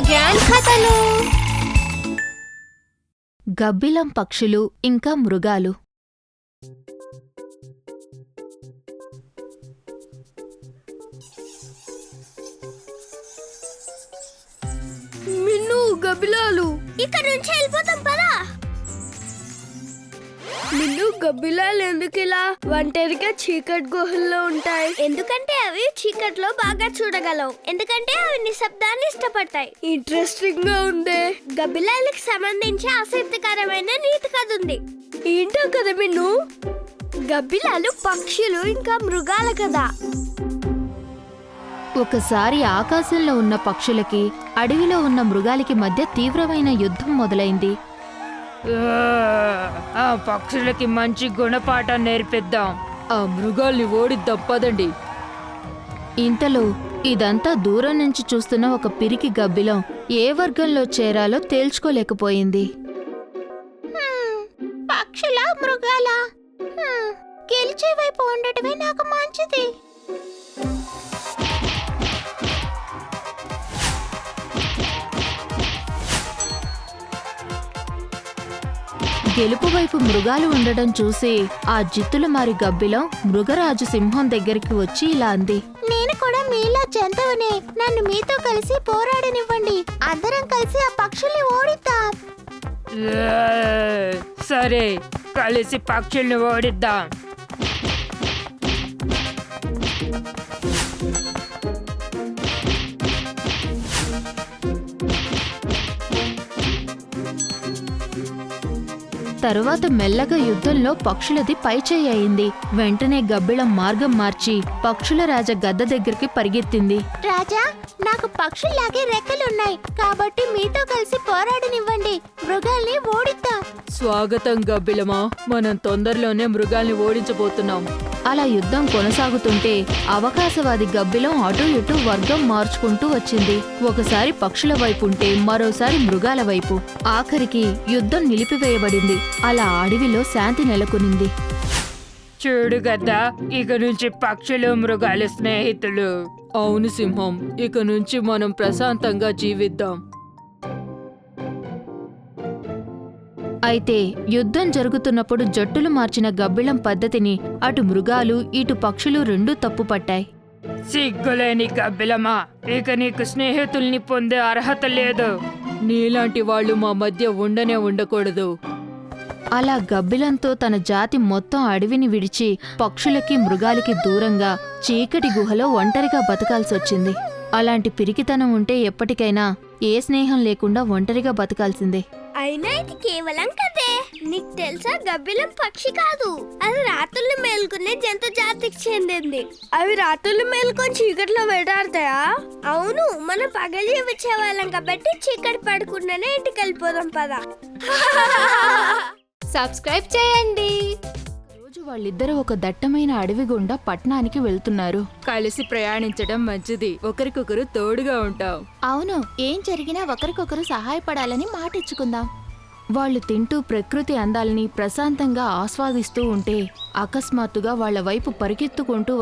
కథలు గబ్బిలం పక్షులు ఇంకా మృగాలు. మిన్ను గబ్బిలాలు. ఇక్కడ నుంచి వెళ్ళిపోతాం పదా. నిన్ను గబ్బిలాలు ఎందుకు ఇలా ఒంటరిగా చీకటి గుహల్లో ఉంటాయి? ఎందుకంటే అవి చీకట్లో బాగా చూడగలవు. ఎందుకంటే అవి నిశ్శబ్దాన్ని ఇష్టపడతాయి. ఇంట్రెస్టింగ్గా ఉంది. గబ్బిలాలకు సంబంధించి ఆసక్తికరమైన నీతి కథ ఉంది. ఏంటో కదా మిన్ను? గబ్బిలాలు పక్షులు ఇంకా మృగాల కదా ఒకసారి ఆకాశంలో ఉన్న పక్షులకి అడవిలో ఉన్న మృగాలకి మధ్య తీవ్రమైన యుద్ధం మొదలైంది. ఆ పక్షులకి మంచి గుణపాఠం నేర్పిద్దాం. ఆ మృగాల్ని ఓడిద్దాం పదండి ఇంతలో ఇదంతా దూరం నుంచి చూస్తున్న ఒక పిరికి గబ్బిలం ఏ వర్గంలో చేరాలో తేల్చుకోలేకపోయింది. పక్షుల మృగాల? గెలిచే వైపు ఉండటమే నాకు మంచిది. గెలుపు వైపు మృగాలు ఉండడం చూసి ఆ జిత్తుల మారి గబ్బిలం మృగరాజు సింహం దగ్గరికి వచ్చి ఇలా అంది. నేను కూడా మీలా జంతువునే నన్ను మీతో కలిసి పోరాడనివ్వండి. అందరం కలిసి ఆ పక్షుల్ని ఓడిద్దాం. సరే కలిసి పక్షుల్ని ఓడిద్దాం. తరువాత మెల్లగా యుద్ధంలో పక్షులది పైచేయి అయింది వెంటనే గబ్బిళం మార్గం మార్చి పక్షుల రాజ గద్ద దగ్గరికి పరిగెత్తింది. రాజా నాకు పక్షుల్లాగే రెక్కలున్నాయి. కాబట్టి మీతో కలిసి పోరాడనివ్వండి. మృగాల్ని ఓడిద్దాం. స్వాగతం గబ్బిలమా మనం తొందరలోనే మృగాల్ని ఓడించబోతున్నాం. అలా యుద్ధం కొనసాగుతుంటే అవకాశవాది గబ్బిలం అటు ఇటు వర్గం మార్చుకుంటూ వచ్చింది. ఒకసారి పక్షుల వైపు ఉంటే మరోసారి మృగాల వైపు. ఆఖరికి యుద్ధం నిలిపివేయబడింది. అలా అడవిలో శాంతి నెలకొనింది. చూడు గద్దా ఇక నుంచి పక్షులు మృగాలు స్నేహితులు. అవును సింహం ఇక నుంచి మనం ప్రశాంతంగా జీవిద్దాం. అయితే యుద్ధం జరుగుతున్నప్పుడు జట్టులు మార్చిన గబ్బిళం పద్ధతిని అటు మృగాలు ఇటు పక్షులు రెండూ తప్పుపట్టాయి. సిగ్గులేని గబ్బిలమా ఇక నీకు స్నేహితుల్ని పొందే అర్హత లేదు. నీలాంటి వాళ్ళు మా మధ్య ఉండనే ఉండకూడదు. అలా గబ్బిలంతో తన జాతి మొత్తం అడవిని విడిచి పక్షులకి మృగాలకి దూరంగా చీకటి గుహలో ఒంటరిగా బతకాల్సొచ్చింది. అలాంటి పిరికితనం ఉంటే ఎప్పటికైనా ఏ స్నేహం లేకుండా ఒంటరిగా బతకాల్సిందే. అయినా ఇది కేవలం కదే నీకు తెలుసా గబ్బిలం పక్షి కాదు. అది రాత్రులు మేల్కొనే జంతు జాతికి చెందింది. అవి రాత్రులు మేల్కొని చీకట్లో వేటాడతాయా? అవును మనం పగలి వచ్చేవాళ్ళం కాబట్టి చీకటి పడకుండానే ఇంటికి వెళ్ళిపోదాం పదా. సబ్స్క్రైబ్ చేయండి. వాళ్ళిద్దరూ ఒక దట్టమైన అడవి గుండా పట్టణానికి వెళ్తున్నారు. కలిసి ప్రయాణించడం మంచిది. ఒకరికొకరు తోడుగా ఉంటాం. అవును ఏం జరిగినా ఒకరికొకరు సహాయపడాలని మాటిచ్చుకుందాం. వాళ్ళు తింటూ ప్రకృతి అందాల్ని ప్రశాంతంగా ఆస్వాదిస్తూ ఉంటే అకస్మాత్తుగా వాళ్ళ వైపు పరిగెత్తుకుంటూ